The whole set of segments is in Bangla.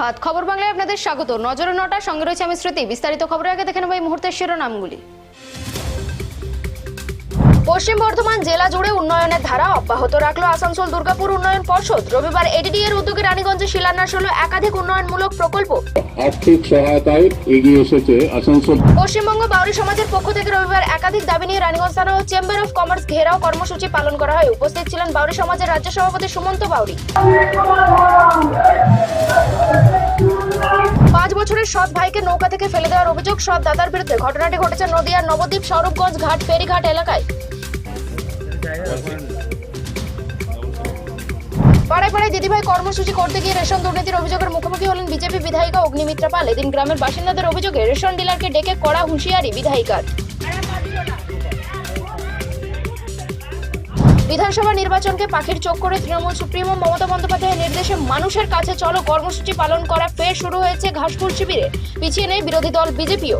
সুপ্রভাত খবর বাংলায় আপনাদের স্বাগত। নজরে নটা, সঙ্গে রয়েছে আমি শ্রুতি। বিস্তারিত খবরের আগে দেখে নেব এই মুহূর্তের শিরোনামগুলি। পশ্চিম বর্ধমান জেলা জুড়ে উন্নয়নের ধারা অব্যাহত রাখল আসানসোল দুর্গাপুর উন্নয়ন পর্ষদ। রবিবার এডিডি এর উদ্যোগে রানীগঞ্জে শিলান্যাস হলো একাধিক উন্নয়নমূলক প্রকল্প। আর্থিক সহায়তায় এগিয়ে এসেছে আসানসোল। পশ্চিমবঙ্গ বাউরি সমাজের পক্ষ থেকে রবিবার একাধিক দাবি নিয়ে রানীগঞ্জ থানা ও চেম্বার অফ কমার্স ঘেরাও কর্মসূচি পালন করা হয়। উপস্থিত ছিলেন বাউরি সমাজের রাজ্য সভাপতি সুমন্ত বাউরি। পাঁচ বছরের সৎ ভাইকে নৌকা থেকে ফেলে দেওয়ার অভিযোগ সৎ দাদার বিরুদ্ধে। ঘটনাটি ঘটেছে নদিয়ার নবদ্বীপ স্বরূপগঞ্জ ঘাট ফেরিঘাট এলাকায়। পাড়ায় পাড়ায় দিদিভাই কর্মসূচি করতে গিয়ে রেশন দুর্নীতির অভিযোগের মুখোমুখি হলেন বিজেপি বিধায়িকা অগ্নিমিত্রা পাল। এদিন গ্রামের বাসিন্দাদের অভিযোগে রেশন ডিলারকে ডেকে কড়া হুঁশিয়ারি বিধায়িকার। বিধানসভা নির্বাচনকে পাখির চোখ করে তৃণমূল সুপ্রিমো মমতা বন্দ্যোপাধ্যায়ের নির্দেশে মানুষের কাছে চলো কর্মসূচি পালন করা ফের শুরু হয়েছে ঘাসফুল শিবিরে। পিছিয়ে নেই বিরোধী দল বিজেপিও।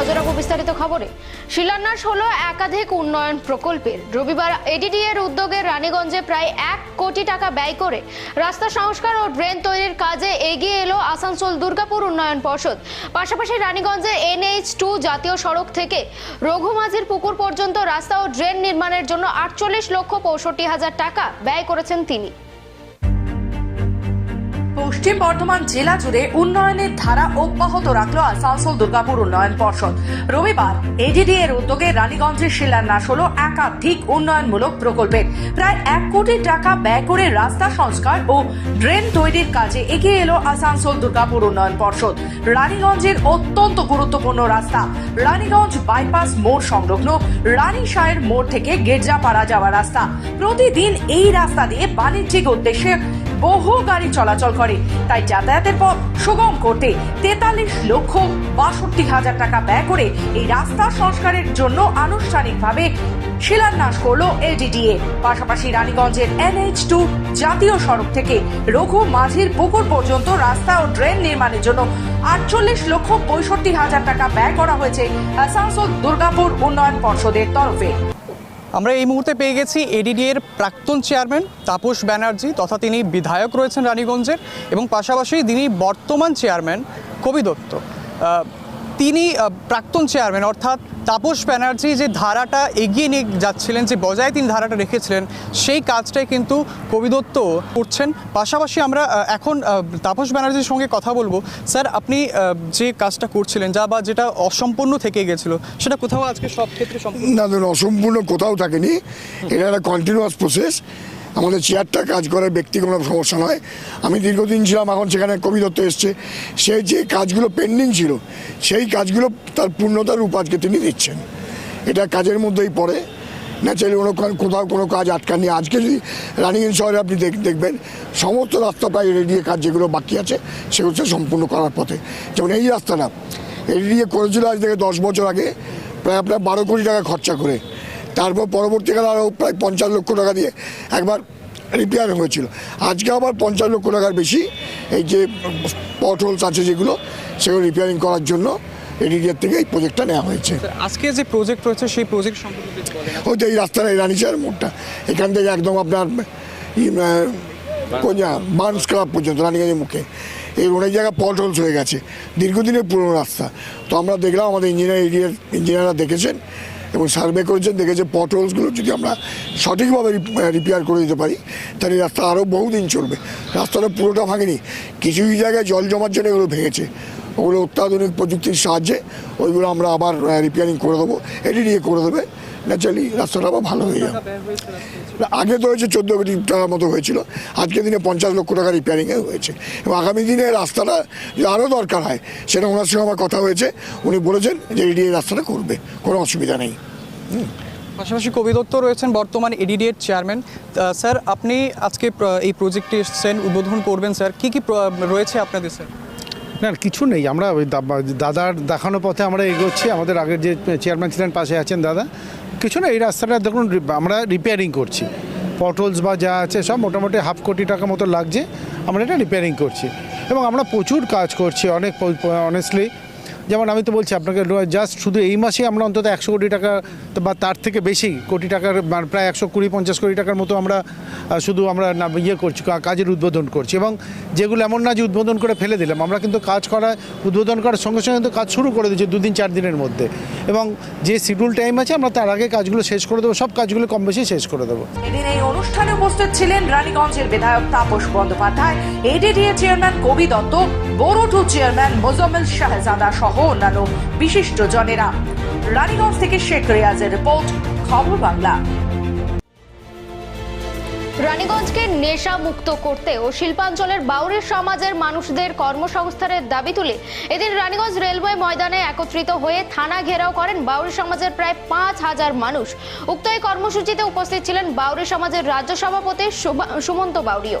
নজর রাখব বিস্তারিত খবরে। শিলান্যাস হলো একাধিক উন্নয়ন প্রকল্পের। রবিবার এডিডি এর উদ্যোগে রানীগঞ্জে প্রায় এক কোটি টাকা ব্যয় করে রাস্তা সংস্কার ও ড্রেন তৈরির কাজে এগিয়ে এলো আসানসোল দুর্গাপুর উন্নয়ন পর্ষদ। পাশাপাশি রানীগঞ্জে এনএইচ টু জাতীয় সড়ক থেকে রঘুমাঝির পুকুর পর্যন্ত রাস্তা ও ড্রেন নির্মাণের জন্য আটচল্লিশ লক্ষ পঁয়ষট্টি হাজার টাকা ব্যয় করেছেন তিনি। পশ্চিম বর্ধমান জেলা জুড়ে উন্নয়নের ধারা অব্যাহত রাখল আসানসোল দুর্গাপুর উন্নয়ন পর্ষদ। রবিবার এডিডি এর উদ্যোগে রানীগঞ্জের শিলান্যাস হল একাধিক উন্নয়নমূলক প্রকল্পের। প্রায় এক কোটি টাকা ব্যয় করে রাস্তা সংস্কার ও ড্রেন তৈরির কাজে এগিয়ে এলো আসানসোল দুর্গাপুর উন্নয়ন পর্ষদ। রানীগঞ্জের অত্যন্ত গুরুত্বপূর্ণ রাস্তা, রানীগঞ্জ বাইপাস মোড় সংলগ্ন রানী মোড় থেকে গির্জাপাড়া যাওয়া রাস্তা। প্রতিদিন এই রাস্তা দিয়ে বাণিজ্যিক উদ্দেশ্যে বহু গাড়ি চলাচল করে। তাই যাতায়াতের পথ সুগম করতে তেতাল্লিশ লক্ষ বাষট্টি হাজার টাকা ব্যয় করে এই রাস্তা সংস্কারের জন্য আনুষ্ঠানিকভাবে শিলান্যাস করল এলডিডিএ। পাশাপাশি রানীগঞ্জের এনএইচ টু জাতীয় সড়ক থেকে রঘু মাঝির পুকুর পর্যন্ত রাস্তা ও ড্রেন নির্মাণের জন্য আটচল্লিশ লক্ষ পঁয়ষট্টি হাজার টাকা ব্যয় করা হয়েছে আসানসোল, দুর্গাপুর উন্নয়ন পর্ষদের তরফে। আমরা এই মুহূর্তে পেয়ে গেছি এডিডি এর প্রাক্তন চেয়ারম্যান তাপস ব্যানার্জি তথা তিনি বিধায়ক রয়েছেন রানীগঞ্জের এবং পাশাপাশি তিনি বর্তমান চেয়ারম্যান কবি দত্ত। তিনি প্রাক্তন চেয়ারম্যান অর্থাৎ তাপস ব্যানার্জি যে ধারাটা এগিয়ে নিয়ে যাচ্ছিলেন, যে বজায় তিনি ধারাটা রেখেছিলেন, সেই কাজটাই কিন্তু কবিদত্ত করছেন। পাশাপাশি আমরা এখন তাপস ব্যানার্জির সঙ্গে কথা বলব। স্যার, আপনি যে কাজটা করছিলেন যা বা যেটা অসম্পূর্ণ থেকে গেছিল, সেটা কোথাও আজকে সব ক্ষেত্রে না অসম্পূর্ণ কোথাও থাকেনি। এটা একটা কন্টিনিউয়াস প্রসেস আমাদের চেয়ারটা কাজ করে ব্যক্তি কোনো সমস্যা নয়। আমি দীর্ঘদিন ছিলাম, এখন সেখানে কবি দত্ত এসছে। সে যে কাজগুলো পেন্ডিং ছিল, সেই কাজগুলো তার পূর্ণতার রূপ আজকে তিনি দিচ্ছেন। এটা কাজের মধ্যেই পড়ে। ন্যাচারালি কোনো কোথাও কোনো কাজ আটকাননি। আজকে যদি রানিগঞ্জ শহরে আপনি দেখ- দেখবেন, সমস্ত রাস্তা প্রায় রেডিয়ে কাজ যেগুলো বাকি আছে, সেগুলো সম্পূর্ণ করার পথে। যেমন এই রাস্তাটা এডিডিএ করেছিল আজ থেকে দশ বছর আগে, প্রায় আপনার বারো কোটি টাকা খরচা করে। তারপর পরবর্তীকালে আরও প্রায় পঞ্চাশ লক্ষ টাকা দিয়ে একবার রিপেয়ার হয়েছিল। আজকে আবার পঞ্চাশ লক্ষ টাকার বেশি এই যে পট হোলস আছে যেগুলো সেগুলো রিপেয়ারিং করার জন্য এডিডিএর থেকে এই প্রজেক্টটা নেওয়া হয়েছে। আজকে যে প্রজেক্ট রয়েছে সেই প্রজেক্ট সম্পর্কে ওই তো এই রাস্তাটা এই রানিচার মোড়টা। এখান থেকে একদম আপনার কোনজা বার্নস ক্লাব পর্যন্ত রানীগঞ্জের মুখে। এই অনেক জায়গায় পট হোলস হয়ে গেছে। দীর্ঘদিনের পুরনো রাস্তা। তো আমরা দেখলাম আমাদের ইঞ্জিনিয়ার এরিয়ার ইঞ্জিনিয়াররা দেখেছেন। এবং সার্ভে করেছেন, দেখেছে পট হোলসগুলো যদি আমরা সঠিকভাবে রিপেয়ার করে দিতে পারি, তাহলে রাস্তা আরও বহুদিন চলবে। রাস্তাটা পুরোটা ভাঙেনি। কিছু কিছু জায়গায় জল জমার জন্য এগুলো ভেঙেছে। ওগুলো অত্যাধুনিক প্রযুক্তির সাহায্যে ওইগুলো আমরা আবার রিপেয়ারিং করে দেবো। নিয়ে করে দেবে। ন্যাচারালি রাস্তাটা আবার ভালো হয়ে যাবে। আগে তো হয়েছে চোদ্দ কোটি টাকার মতো হয়েছিল। আজকের দিনে পঞ্চাশ লক্ষ টাকা রিপেয়ারিংয়ে হয়েছে। এবং আগামী দিনে রাস্তাটা যদি আরও দরকার হয়, সেটা ওনার সঙ্গে আমার কথা হয়েছে। উনি বলেছেন যে এডি এই রাস্তাটা করবে, কোনো অসুবিধা নেই। পাশাপাশি কবি দত্ত রয়েছেন, বর্তমান এডিডিএর চেয়ারম্যান স্যার, আপনি আজকে এই প্রজেক্টটি এসছেন, উদ্বোধন করবেন, স্যার। কি কি রয়েছে আপনাদের, স্যার? না কিছু নেই। আমরা ওই দাদার দেখানো পথে আমরা এগোচ্ছি। আমাদের আগের যে চেয়ারম্যান ছিলেন, পাশে আছেন দাদা। কিছু না এই রাস্তাটা দেখুন আমরা রিপেয়ারিং করছি। পটলস বা যা আছে, সব মোটামুটি হাফ কোটি টাকা মতো লাগছে। আমরা এটা রিপেয়ারিং করছি। এবং আমরা প্রচুর কাজ করছি, অনেক অনেস্টলি যেমন আমি তো বলছি, আপনাকে জাস্ট শুধু এই মাসে আমরা অন্তত একশো কোটি টাকা বা তার থেকে বেশি কোটি টাকার প্রায় একশো কুড়ি পঞ্চাশ কোটি টাকার মতো আমরা শুধু আমরা ইয়ে করছি কাজের উদ্বোধন করছি এবং যেগুলো এমন না যে উদ্বোধন করে ফেলে দিলাম, আমরা কিন্তু কাজ করা, উদ্বোধন করার সঙ্গে সঙ্গে কিন্তু কাজ শুরু করে দিচ্ছি দুদিন চার দিনের মধ্যে এবং যে শিডিউল টাইম আছে আমরা তার আগে কাজগুলো শেষ করে দেবো, সব কাজগুলো কম বেশি শেষ করে দেবো। এদিন এই অনুষ্ঠানে উপস্থিত ছিলেন রানীগঞ্জের বিধায়ক তাপস বন্দ্যোপাধ্যায় এডিডিএ চেয়ারম্যান কবি দত্ত চেয়ারম্যান শাহজাদা সহ অন্যান্য বিশিষ্ট জনেরা। রানীগঞ্জ থেকে শেখ রিয়াজের রিপোর্ট খবর বাংলা। রানীগঞ্জকে নেশা মুক্ত করতে ও শিল্পাঞ্চলের বাউরি সমাজের মানুষদের কর্মসংস্থানের দাবি তুলে এদিন রানীগঞ্জ রেলওয়ে ময়দানে একত্রিত হয়ে থানা ঘেরাও করেন বাউরি সমাজের প্রায় পাঁচ হাজার মানুষ। উক্ত এই কর্মসূচিতে উপস্থিত ছিলেন বাউরি সমাজের রাজ্য সভাপতি সুমন্ত বাউরিও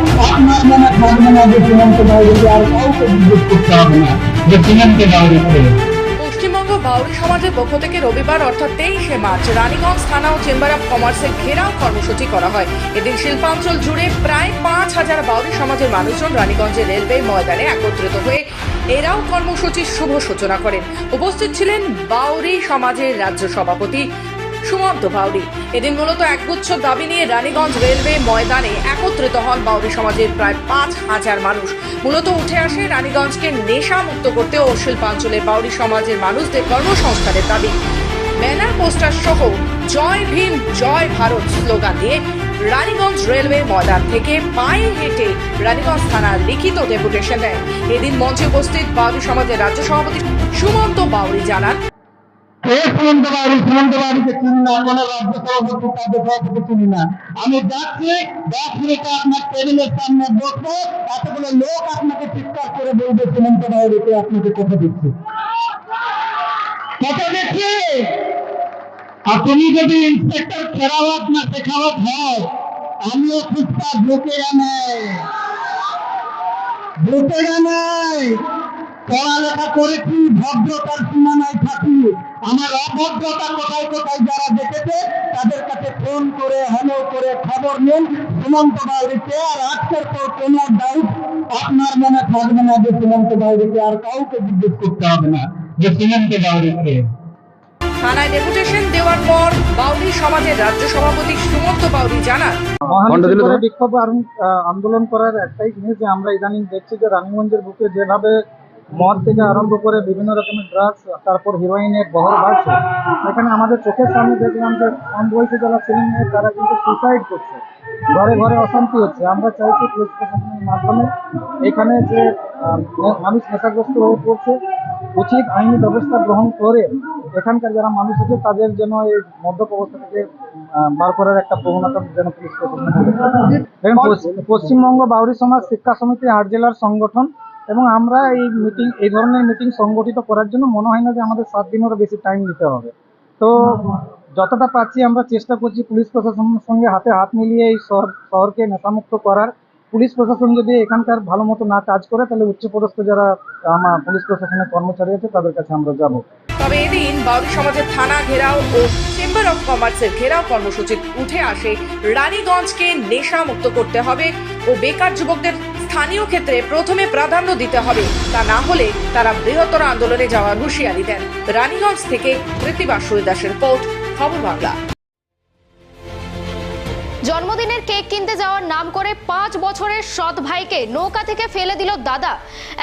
পশ্চিমবঙ্গ বাউরি সমাজের পক্ষ থেকে রবিবার, অর্থাৎ তেইশে মার্চ, রানীগঞ্জ থানা ও চেম্বার অফ কমার্সের ঘেরাও কর্মসূচি করা হয়। এদিন শিল্পাঞ্চল জুড়ে প্রায় পাঁচ হাজার বাউরি সমাজের মানুষজন রানীগঞ্জের রেলওয়ে ময়দানে একত্রিত হয়ে এরাও কর্মসূচির শুভ সূচনা করেন। উপস্থিত ছিলেন বাউরি সমাজের রাজ্য সভাপতি সুমন্ত বাউরি এদিন মূলত একগুচ্ছ দাবি নিয়ে রানীগঞ্জ রেলওয়ে ময়দানে একত্রিত হন বাউরি সমাজের প্রায় পাঁচ হাজার মানুষ। মূলত উঠে আসে রানীগঞ্জকে নেশা মুক্ত করতে ও শিল্পাঞ্চলের বাউরি সমাজের মানুষদের কর্মসংস্থানের দাবি। ব্যানার, পোস্টার সহ জয় ভীম, জয় ভারত স্লোগান দিয়ে রানীগঞ্জ রেলওয়ে ময়দান থেকে পায়ে হেঁটে রানীগঞ্জ থানার লিখিত ডেপুটেশন দেয়। এদিন মঞ্চে উপস্থিত বাউরি সমাজের রাজ্য সভাপতি সুমন্ত বাউরি জানান সীমান্তবাড়িকে চিনি না চিনি না। আমি আপনার টেবিলের সামনে লোক আপনাকে করে বলবে আপনাকে আপনি যদি ইন্সপেক্টর ফেরাওয়াত না শেখাওয়াত হয়, আমিও ঠিকঠাক ঢুকে আনাই ঢুকে আনাই পড়ালেখা করেছি, ভদ্রতার সীমানায় থাকি। আমার অভদ্রতা কোথায় কোথায় যারা দেখেছে তাদের কাছে ফোন করে হ্যালো করে খবর নিন। সীমান্ত বাইরেতে আর আজকের পর কোনো ডাউট আপনার মনে থাকবে না যে সীমান্ত বাইরেতে আর কাউকে জিজ্ঞেস করতে হবে না যে সীমান্ত বাইরেতে থানায় ডেপুটেশন দেওয়ার পর বাউরি সমাজের রাজ্য সভাপতি সুমন্ত বাউরি জানান বিক্ষোভ আরো- আন্দোলন করার একটাই জিনিস যে আমরা ইদানিং দেখছি যে রানীগঞ্জের বুকে যেভাবে মদ থেকে আরম্ভ করে বিভিন্ন রকমের ড্রাগস তারপর হিরোইনের বহর বাড়ছে। সেখানে আমাদের চোখের সামনে দেখলাম যে কম বয়সী যারা ছেলে মেয়ে তারা কিন্তু সুসাইড করছে। ঘরে ঘরে অশান্তি হচ্ছে। আমরা চাইছি পুলিশ প্রশাসনের মাধ্যমে এখানে যে মানুষ নেশাগ্রস্ত হয়ে পড়ছে, উচিত আইনি ব্যবস্থা গ্রহণ করে এখানকার যারা মানুষ আছে, তাদের যেন এই মদ্যপ অবস্থা থেকে বার করার একটা প্রবণতা যেন পুলিশ প্রশাসন। পশ্চিমবঙ্গ বাউরি সমাজ শিক্ষা সমিতি আট জেলার সংগঠন এবং আমরা এই মিটিং এই ধরনের মিটিং সংগঠিত করার জন্য মনে হয় না যে আমাদের সাত দিনেরও বেশি টাইম দিতে হবে। তো যতটা পাচ্ছি আমরা চেষ্টা করছি পুলিশ প্রশাসনের সঙ্গে হাতে হাত মিলিয়ে এই শহর, শহরকে নেশামুক্ত করার। পুলিশ প্রশাসন যদি এখানকার ভালো মতো না কাজ করে, তাহলে উচ্চপদস্থ যারা, আমার পুলিশ প্রশাসনের কর্মচারী আছে, তাদের কাছে আমরা যাব। তবে এদিন বাউরি সমাজের থানা ঘেরাও ও চেম্বার অফ কমার্সের ঘেরাও কর্মসূচি উঠে আসে। রানীগঞ্জকে নেশা মুক্ত করতে হবে ও বেকার যুবকদের স্থানীয় ক্ষেত্রে প্রথমে প্রাধান্য দিতে হবে। তা না হলে তারা বৃহত্তর আন্দোলনে যাওয়ার হুঁশিয়ারি দেন। রানীগঞ্জ থেকে কৃতিবাস দাসের রিপোর্ট খবর বাংলা। জন্মদিনের কেক কিনতে যাওয়ার নাম করে পাঁচ বছরের সৎ ভাইকে নৌকা থেকে ফেলে দিল দাদা।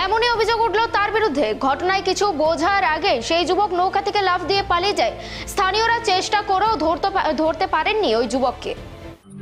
এমনই অভিযোগ উঠল তার বিরুদ্ধে। ঘটনায় কিছু বোঝার আগে সেই যুবক নৌকা থেকে লাফ দিয়ে পালিয়ে যায়। স্থানীয়রা চেষ্টা করেও ধরতে ধরতে পারেননি ওই যুবককে।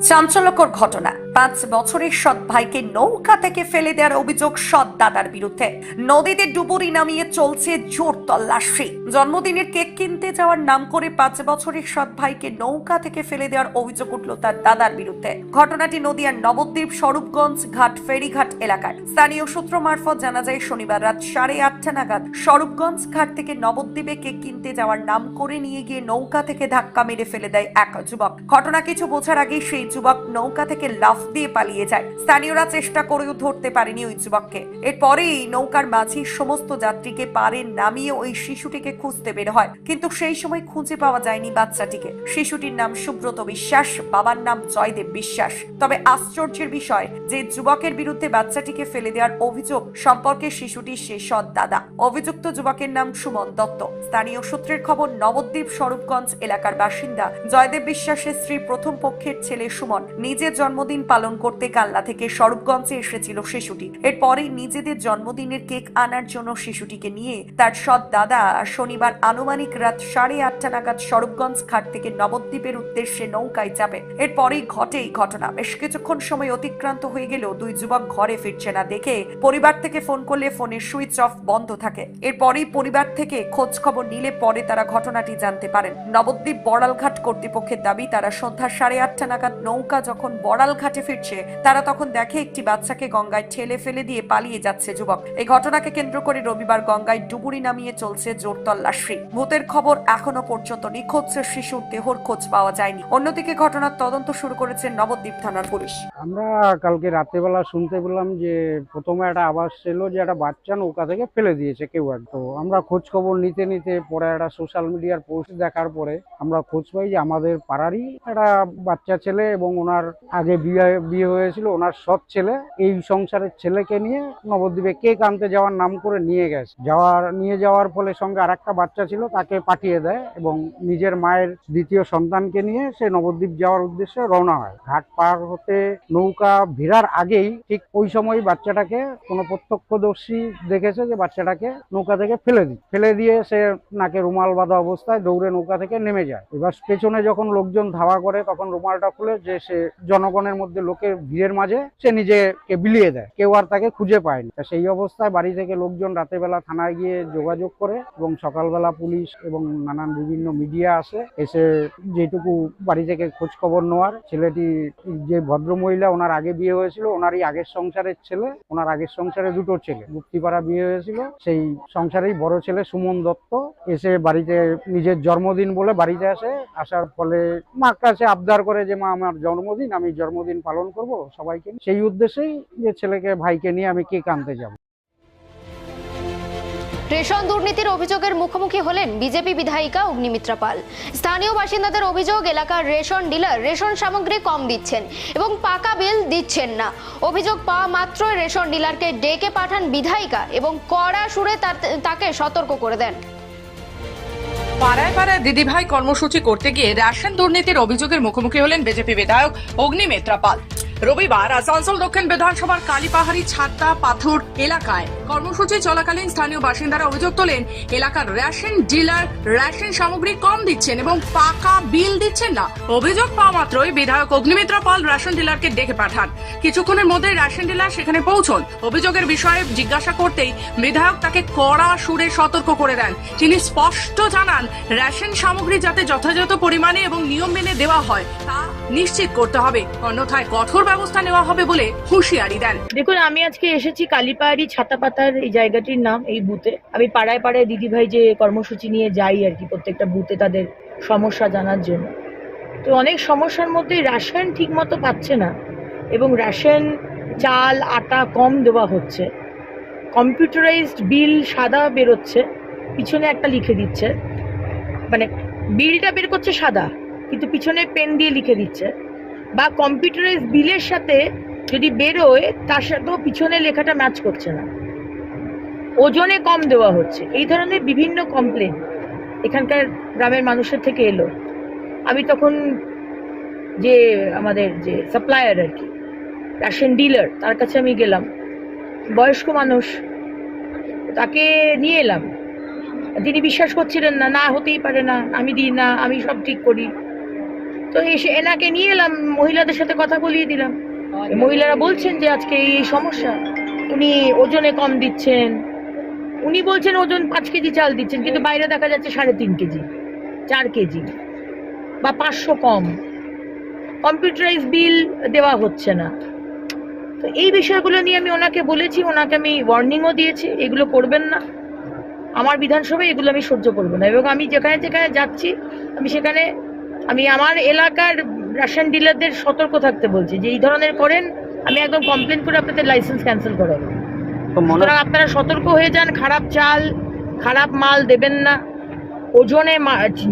চাঞ্চল্যকর ঘটনা। পাঁচ বছরের সৎ ভাইকে নৌকা থেকে ফেলে দেওয়ার অভিযোগ সৎ দাদার বিরুদ্ধে। নদীতে ডুবুরি নামিয়ে চলছে জোর তল্লাশি। জন্মদিনের কেক কিনতে যাওয়ার নাম করে পাঁচ বছরের সৎ ভাইকে নৌকা থেকে ফেলে দেওয়ার অভিযোগ উঠল তার দাদার বিরুদ্ধে। ঘটনাটি নদিয়ার নবদ্বীপ স্বরূপগঞ্জ ঘাট ফেরিঘাট এলাকায় স্থানীয় সূত্র মারফত জানা যায়, শনিবার রাত সাড়ে আটটা নাগাদ স্বরূপগঞ্জ ঘাট থেকে নবদ্বীপে কেক কিনতে যাওয়ার নাম করে নিয়ে গিয়ে নৌকা থেকে ধাক্কা মেরে ফেলে দেয় এক যুবক। ঘটনা কিছু বোঝার আগে সেই যুবক নৌকা থেকে লাফ দিয়ে পালিয়ে যায়। স্থানীয়রা চেষ্টা করেও ধরতে পারেনি ওই যুবককে। এরপরেই নৌকার মাঝি সমস্ত যাত্রীকে পারে নামিয়ে ওই শিশুটিকে খুঁজতে বের হয়। কিন্তু সেই সময় খুঁজে পাওয়া যায়নি বাচ্চাটিকে। শিশুটির নাম সুব্রত বিশ্বাস, বাবার নাম জয়দেব বিশ্বাস। তবে আশ্চর্যের বিষয়, যে যুবকের বিরুদ্ধে বাচ্চাটিকে ফেলে দেওয়ার অভিযোগ সম্পর্কে শিশুটির সে সৎ দাদা। অভিযুক্ত যুবকের নাম সুমন দত্ত। স্থানীয় সূত্রের খবর, নবদ্বীপ স্বরূপগঞ্জ এলাকার বাসিন্দা জয়দেব বিশ্বাসের স্ত্রী প্রথম পক্ষের ছেলে সুমন নিজের জন্মদিন পালন করতে কাল্লা থেকে স্বরূপগঞ্জে এসেছিল শিশুটি। এরপরেই নিজেদের জন্মদিনের কেক আনার জন্য শিশুটিকে নিয়ে তার সৎ দাদা শনিবার আনুমানিক রাত সাড়ে আটটা নাগাদ স্বরূপগঞ্জ ঘাট থেকে নবদ্বীপের উদ্দেশ্যে নৌকায় চাপে এরপরেই ঘটে এই ঘটনা। বেশ কিছুক্ষণ সময় অতিক্রান্ত হয়ে গেলেও দুই যুবক ঘরে ফিরছে না দেখে পরিবার থেকে ফোন করলে ফোনের সুইচ অফ বন্ধ থাকে। এরপরেই পরিবার থেকে খোঁজ খবর নিলে পরে তারা ঘটনাটি জানতে পারেন। নবদ্বীপ বড়ালঘাট কর্তৃপক্ষের দাবি, তারা সন্ধ্যা সাড়ে আটটা নাগাদ নৌকা যখন বড়াল ঘাটে ফিরছে। তারা তখন দেখে একটি বাচ্চাকে গঙ্গায় ঠেলে ফেলে দিয়ে পালিয়ে যাচ্ছে যুবক। এই ঘটনাকে কেন্দ্র করে রবিবার গঙ্গায় ডুবুরি নামিয়ে চলছে জোর তল্লাশি। ভূতের খবর এখনও পর্যন্ত নিখোঁজ শিশুর দেহর খোঁজ পাওয়া যায়নি। অন্যদিকে ঘটনার তদন্ত শুরু করেছে নবদ্বীপ থানার পুলিশ। আমরা কালকে রাত্রেবেলা শুনতে পেলাম যে প্রথমে একটা আওয়াজ ছিল যে একটা বাচ্চা নৌকা থেকে ফেলে দিয়েছে কেউ এক। তো আমরা খোঁজ খবর নিতে নিতে পরে একটা সোশ্যাল মিডিয়ার পোস্ট দেখার পরে আমরা খোঁজ পাই যে আমাদের পাড়ারই একটা বাচ্চা ছেলে এবং ওনার আগে বিয়ে বিয়ে হয়েছিল, ওনার সৎ ছেলে। এই সংসারের ছেলেকে নিয়ে নবদ্বীপে কেক আনতে যাওয়ার নাম করে নিয়ে গেছে। যাওয়ার, নিয়ে যাওয়ার ফলে সঙ্গে আর একটা বাচ্চা ছিল, তাকে পাঠিয়ে দেয় এবং নিজের মায়ের দ্বিতীয় সন্তানকে নিয়ে সে নবদ্বীপ যাওয়ার উদ্দেশ্যে রওনা হয়। ঘাট পার হতে নৌকা ভিড়ার আগেই ঠিক ওই সময় বাচ্চাটাকে কোনো প্রত্যক্ষদর্শী দেখেছে যে বাচ্চাটাকে নৌকা থেকে ফেলে দিই। ফেলে দিয়ে সে নাকে রুমাল বাঁধা অবস্থায় দৌড়ে নৌকা থেকে নেমে যায়। এবার পেছনে যখন লোকজন ধাওয়া করে, তখন রুমালটা খুলে যে সে জনগণের মধ্যে লোকের ভিড়ের মাঝে সে নিজেকে বিলিয়ে দেয়। কেউ আর তাকে খুঁজে পায়নি সেই অবস্থায় বাড়ি থেকে লোকজন রাতের বেলা থানায় গিয়ে যোগাযোগ করে এবং সকালবেলা পুলিশ এবং নানান বিভিন্ন মিডিয়া আসে। এসে যেটুকু বাড়ি থেকে খোঁজ খবর নেওয়ার, ছেলেটি যে ভদ্রমহিলা, ওনার আগে বিয়ে হয়েছিল, ওনারই আগের সংসারের ছেলে, ওনার আগের সংসারে দুটো ছেলে মুক্তিপাড়া বিয়ে হয়েছিল। সেই সংসারেই বড় ছেলে সুমন দত্ত। এসে বাড়িতে নিজের জন্মদিন বলে বাড়িতে আসে। আসার ফলে মার কাছে আবদার করে যে, মা, আমার জন্মদিন, আমি জন্মদিন পালন করব সবাইকে সেই উদ্দেশ্যেই যে ছেলেকে, ভাইকে নিয়ে আমি কেক আনতে যাব। রেশন দুর্নীতির অভিযোগের মুখোমুখি হলেন বিজেপি বিধায়িকা অগ্নিমিত্রা পাল। স্থানীয় বাসিন্দাদের অভিযোগ, এলাকার রেশন ডিলার রেশন সামগ্রী কম দিচ্ছেন এবং পাকা বিল দিচ্ছেন না। অভিযোগ পাওয়া মাত্রই রেশন ডিলারকে ডেকে পাঠান বিধায়িকা এবং কড়া সুরে তাকে সতর্ক করে দেন। পাড়ায় পাড়ায় দিদিভাই কর্মসূচি করতে গিয়ে রেশন দুর্নীতির অভিযোগের মুখোমুখি হলেন বিজেপি বিধায়ক অগ্নিমেত্রা পাল। রবিবার আসানসোল দক্ষিণ বিধানসভার কালীপাহাড়ি ছাত্তা পাথর এলাকায় কর্মসূচি চলাকালীন স্থানীয় বাসিন্দারা অভিযোগ তোলেন, এলাকার রেশন ডিলার রেশন সামগ্রী কম দিচ্ছেন এবং পাকা বিল দিচ্ছেন না। অভিযোগ পাওয়া মাত্রই বিধায়ক অগ্নিমিত্রা পাল রেশন ডিলারকে ডেকে পাঠান। কিছুক্ষণের মধ্যে রেশন ডিলার সেখানে পৌঁছন। অভিযোগের বিষয়ে জিজ্ঞাসা করতেই বিধায়ক তাকে কড়া সুরে সতর্ক করে দেন। তিনি স্পষ্ট জানান, রেশন সামগ্রী যাতে যথাযথ পরিমাণে এবং নিয়ম মেনে দেওয়া হয়, তা নিশ্চিত করতে হবে, অন্যথায় কঠোর ব্যবস্থা নেওয়া হবে বলে হুঁশিয়ারি দেন। দেখুন, আমি আজকে এসেছি কালীপাহাড়ি ছাতাপাতার এই জায়গাটির নাম, এই বুথে। আমি পাড়ায় পাড়ায় দিদিভাই যে কর্মসূচি নিয়ে যাই আর কি প্রত্যেকটা বুথে তাদের সমস্যা জানার জন্য। তো অনেক সমস্যার মধ্যে রাসায়ন ঠিক মতো পাচ্ছে না এবং রাসায়ন, চাল, আটা কম দেওয়া হচ্ছে। কম্পিউটারাইজড বিল সাদা বেরোচ্ছে, পিছনে একটা লিখে দিচ্ছে। মানে বিলটা বের করছে সাদা। কিন্তু পিছনে পেন দিয়ে লিখে দিচ্ছে। বা কম্পিউটারাইজ বিলের সাথে যদি বেরোয়, তার সাথেও পিছনে লেখাটা ম্যাচ করছে না। ওজনে কম দেওয়া হচ্ছে। এই ধরনের বিভিন্ন কমপ্লেন এখানকার গ্রামের মানুষের থেকে এলো। আমি তখন যে আমাদের যে সাপ্লায়ার আর কি রেশন ডিলার তার কাছে আমি গেলাম। বয়স্ক মানুষ, তাকে নিয়ে এলাম। তিনি বিশ্বাস করছিলেন না না হতেই পারে না, আমি দিই না, আমি সব ঠিক করি। তো এসে এনাকে নিয়ে এলাম, মহিলাদের সাথে কথা বলিয়ে দিলাম। মহিলারা বলছেন যে আজকে এই সমস্যা। উনি ওজনে কম দিচ্ছেন। উনি বলছেন ওজন পাঁচ কেজি চাল দিচ্ছেন, কিন্তু বাইরে দেখা যাচ্ছে সাড়ে তিন কেজি, চার কেজি বা পাঁচশো কম। কম্পিউটারাইজ বিল দেওয়া হচ্ছে না। তো এই বিষয়গুলো নিয়ে আমি ওনাকে বলেছি, ওনাকে আমি ওয়ার্নিংও দিয়েছি, এগুলো করবেন না। আমার বিধানসভায় এগুলো আমি সহ্য করব না। এবং আমি যেখানে যেখানে যাচ্ছি, আমি সেখানে আমি আমার এলাকার রেশন ডিলারদের সতর্ক থাকতে বলছি যে এই ধরনের করেন আমি একদম কমপ্লেন করে আপনাদের লাইসেন্স ক্যান্সেল করাবো সুতরাং আপনারা সতর্ক হয়ে যান খারাপ চাল খারাপ মাল দেবেন না ওজনে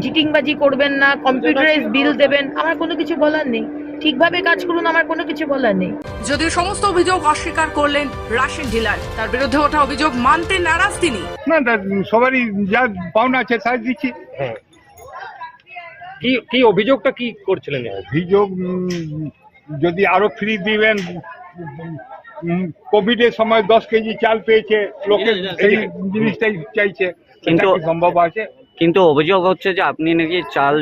চিটিংবাজি করবেন না কম্পিউটারাইজ বিল দেবেন আমার কোনো কিছু বলার নেই। ঠিকভাবে কাজ করুন আমার কোনো কিছু বলার নেই। যদিও সমস্ত অভিযোগ অস্বীকার করলেন রাশিয়ান ডিলার তার বিরুদ্ধে ওঠা অভিযোগ মানতে নারাজ তিনি। না না, সবারই যা পাওনা আছে তাই দিচ্ছি। কি কি অভিযোগটা কি করছিলেন অভিযোগ যদি আরও ফ্রি দিবেন কোভিড এর সময় দশ কেজি চাল পেয়েছে লোকে সেই জিনিসটাই চাইছে কিন্তু- সম্ভব আছে? কিন্তু অভিযোগ হচ্ছে যে আপনি নাকি চাল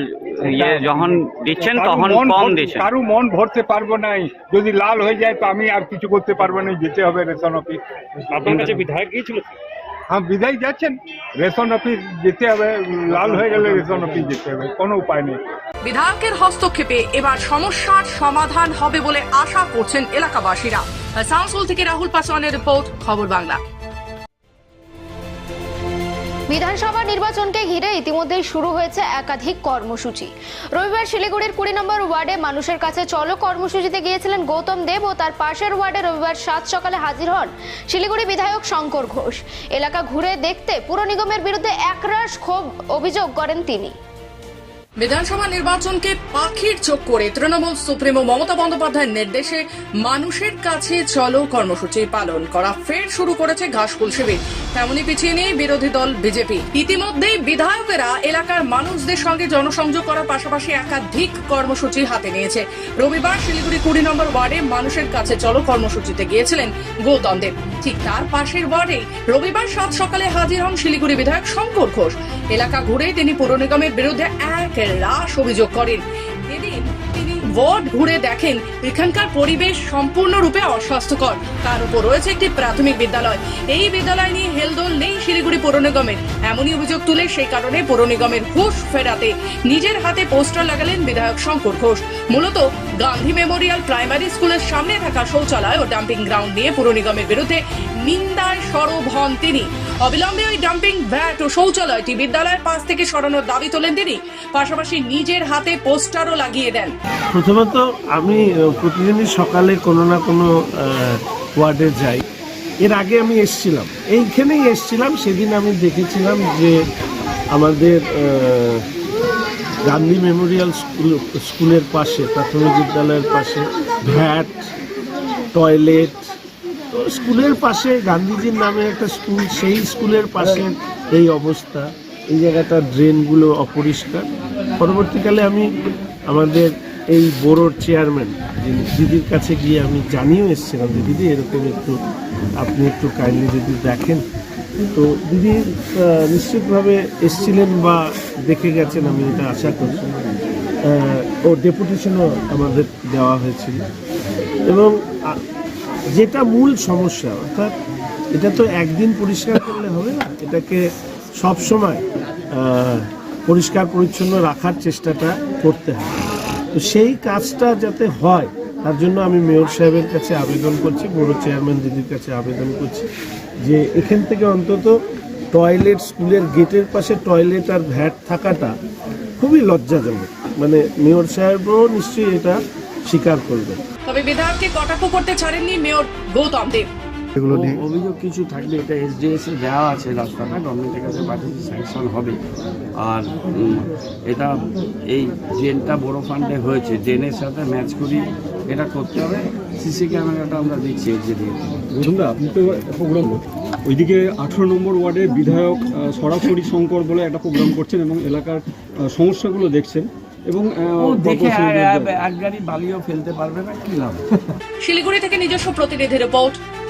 ইয়ে যখন দিচ্ছেন তখন মন কম দিচ্ছেন। কারও মন ভরতে পারব না যদি লাল হয়ে যায় তো আমি আর কিছু করতে পারব না যেতে হবে রেশন অফিস। আপনার কাছে বিধায়ক গিয়েছিল? হ্যাঁ বিদায় যাচ্ছেন রেশন অফিস যেতে হবে লাল হয়ে গেলে রেশন অফিস যেতে হবে কোনো উপায় নেই বিধায়কের হস্তক্ষেপে এবার সমস্যার সমাধান হবে বলে আশা করছেন এলাকাবাসীরা। আসানসোল থেকে রাহুল পাসওয়ানের রিপোর্ট, খবর বাংলা। বিধানসভা নির্বাচনকে ঘিরে ইতিমধ্যেই শুরু হয়েছে একাধিক কর্মসূচি। রবিবার শিলিগুড়ির কুড়ি নম্বর ওয়ার্ডে মানুষের কাছে চলো কর্মসূচিতে গিয়েছিলেন গৌতম দেব ও তার পাশের ওয়ার্ডে রবিবার সাত সকালে হাজির হন শিলিগুড়ি বিধায়ক শঙ্কর ঘোষ। এলাকা ঘুরে দেখতে পুর নিগমের বিরুদ্ধে একরাশ ক্ষোভ অভিযোগ করেন তিনি। বিধানসভা নির্বাচনকে পাখির চোখ করে তৃণমূল সুপ্রিমো মমতা বন্দ্যোপাধ্যায়ের নির্দেশে মানুষের কাছে চলো কর্মসূচি পালন করা ফের শুরু করেছে ঘাসফুল শিবির। তেমনি পিছিয়ে নেই বিরোধী দল বিজেপি। ইতিমধ্যেই বিধায়কেরা এলাকার মানুষদের সঙ্গে জনসংযোগ করার পাশাপাশি একাধিক কর্মসূচি হাতে নিয়েছে। রবিবার শিলিগুড়ি কুড়ি নম্বর ওয়ার্ডে মানুষের কাছে চলো কর্মসূচিতে গিয়েছিলেন গৌতম দেব ঠিক তার পাশের ওয়ার্ডে রবিবার সাত সকালে হাজির হন শিলিগুড়ি বিধায়ক শঙ্কর ঘোষ। এলাকা ঘুরে তিনি পৌর নিগমের বিরুদ্ধে এক রাশ অভিযোগ করেন। এদিন ওয়ার্ড ঘুরে দেখেন। এখানকার পরিবেশ সম্পূর্ণরূপে অস্বাস্থ্যকর। তার উপর রয়েছে একটি প্রাথমিক বিদ্যালয়। এই বিদ্যালয় নিয়ে হেলদোল নেই শিলিগুড়ি পৌর নিগমের। এমনই অভিযোগ তুলে সেই কারণে পৌর নিগমের হুঁশ ফেরাতে। নিজের হাতে পোস্টার লাগালেন বিধায়ক শঙ্কর ঘোষ। মূলত গান্ধী মেমোরিয়াল প্রাইমারি স্কুলের সামনে থাকা শৌচালয় ও ডাম্পিং গ্রাউন্ড নিয়ে পুর নিগমের বিরুদ্ধে নিন্দায় সরব হন তিনি। অবিলম্বে ওই ডাম্পিং ভ্যাট ও শৌচালয়টি বিদ্যালয়ের পাশ থেকে সরানোর দাবি তোলেন তিনি। পাশাপাশি নিজের হাতে পোস্টারও লাগিয়ে দেন। প্রথমত আমি প্রতিদিনই সকালে কোনো না কোনো ওয়ার্ডে যাই। এর আগে আমি এসছিলাম। এইখানেই এসছিলাম। সেদিন আমি দেখেছিলাম যে আমাদের গান্ধী মেমোরিয়াল স্কুল, স্কুলের পাশে, প্রাথমিক বিদ্যালয়ের পাশে, ভ্যাট, টয়লেট, তো স্কুলের পাশে, গান্ধীজির নামে একটা স্কুল, সেই স্কুলের পাশে এই অবস্থা। এই জায়গাটা ড্রেনগুলো অপরিষ্কার। পরবর্তীকালে আমি আমাদের এই বোরোর চেয়ারম্যান যিনি দিদির কাছে গিয়ে আমি জানিয়েও এসেছিলাম যে দিদি, এরকম একটু আপনি একটু কাইন্ডলি যদি দেখেন। তো দিদি নিশ্চিতভাবে এসছিলেন বা দেখে গেছেন, আমি এটা আশা করছি ও ডেপুটেশনও আমাদের দেওয়া হয়েছিল। এবং যেটা মূল সমস্যা, অর্থাৎ এটা তো একদিন পরিষ্কার করলে হবে না, এটাকে সবসময় পরিষ্কার পরিচ্ছন্ন রাখার চেষ্টাটা করতে হবে। তো সেই কাজটা যাতে হয়, তার জন্য আমি মেয়র সাহেবের কাছে আবেদন করছি, বড় চেয়ারম্যান দিদির কাছে আবেদন করছি যে এখান থেকে অন্তত টয়লেট স্কুলের গেটের পাশে টয়লেট আর ভ্যাট থাকাটা খুবই লজ্জাজনক। মানে মেয়র সাহেবও নিশ্চয়ই এটা স্বীকার করবেন। তবে বিধায়ককে কটাক্ষ করতে ছাড়েননি মেয়র গৌতম দেব। এগুলো নিয়ে। অভিযোগ কিছু থাকলে এটা এসডিএস এ দেওয়া আছে রাস্তাটা গভর্নমেন্টের কাছে পাঠিয়েছে স্যাংশন হবে। আর এটা এই ড্রেনটা বড় ফান্ডে হয়েছে ড্রেনের সাথে ম্যাচ করি এটা করতে হবে। সিসি ক্যামেরাটা আমরা দিচ্ছি এগিয়ে দিয়ে। আপনি তো প্রোগ্রাম ওইদিকে আঠেরো নম্বর ওয়ার্ডের বিধায়ক সরাসরি শঙ্কর বলে একটা প্রোগ্রাম করছেন এবং এলাকার সমস্যাগুলো দেখছেন এবং দেখে এক গাড়ি বালিও ফেলতে পারবে না কি লাভ? শিলিগুড়ি থেকে নিজস্ব প্রতিনিধি রিপোর্ট